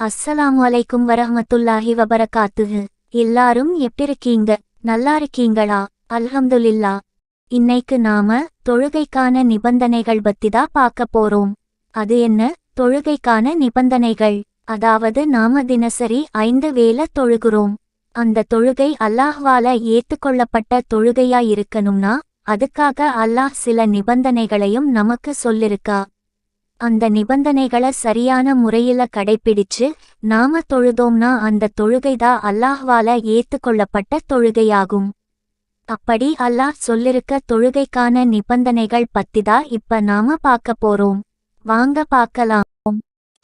அஸ்ஸலாம் அலைக்கும் வரஹமத்துல்லாஹி வபரகாத்துஹு. எல்லாரும் எப்படி இருக்கீங்க நல்லா இருக்கீங்களா அல்ஹம்துலில்லா. இன்னைக்கு நாம தொழுகைக்கான நிபந்தனைகள் பத்திதா பார்க்க போறோம். அது என்ன? தொழுகைக்கான நிபந்தனைகள். அதாவது நாம தினசரி ஐந்து வேளை தொழுகிறோம். அந்த தொழுகை அல்லாஹ்வால ஏத்துக்கொள்ளப்பட்ட தொழுகையா இருக்கணும்னா அதுக்காக அல்லாஹ் சில நிபந்தனைகளையும் நமக்கு சொல்லிருக்கா. அந்த நிபந்தனைகளை சரியான முறையில கடைபிடிச்சு நாம தொழுதோம்னா அந்த தொழுகைதான் அல்லாஹ்வால ஏத்துக்கொள்ளப்பட்ட தொழுகையாகும். அப்படி அல்லாஹ் சொல்லிருக்க தொழுகைக்கான நிபந்தனைகள் பத்திதா இப்ப நாம பார்க்க போறோம். வாங்க பார்க்கலாம்.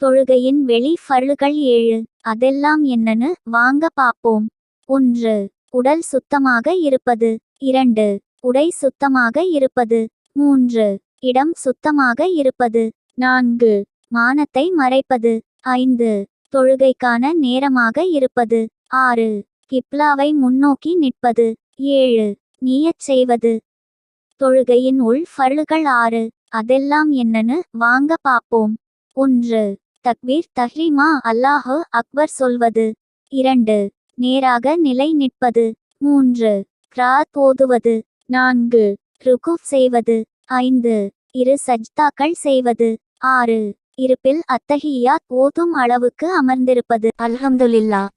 தொழுகையின் வெளி ஃபர்லுகள் ஏழு. அதெல்லாம் என்னன்னு வாங்க பாப்போம் ஒன்று. உடல் சுத்தமாக இருப்பது. இரண்டு. உடை சுத்தமாக இருப்பது. மூன்று. இடம் சுத்தமாக இருப்பது. நான்கு. மானத்தை மறைப்பது. ஐந்து. தொழுகைக்கான நேரமாக இருப்பது. ஆறு. கிப்லாவை முன்னோக்கி நிற்பது. ஏழு. நீயச் செய்வது. தொழுகையின் உள் ஃபர்லுகள் ஆறு. அதெல்லாம் என்னன்னு வாங்க பாப்போம். ஒன்று. தக்பீர் தஹ்ரீமா அல்லாஹு அக்பர் சொல்வது. இரண்டு. நேராக நிலை நிற்பது. மூன்று. கிராத் ஓதுவது. நான்கு. ருகுப் செய்வது. ஐந்து. இரு சஜ்தாக்கள் செய்வது. ஆறு. இருப்பில் அத்தஹியாத் ஓதும் அளவுக்கு அமர்ந்திருப்பது. அல்ஹம்துலில்லா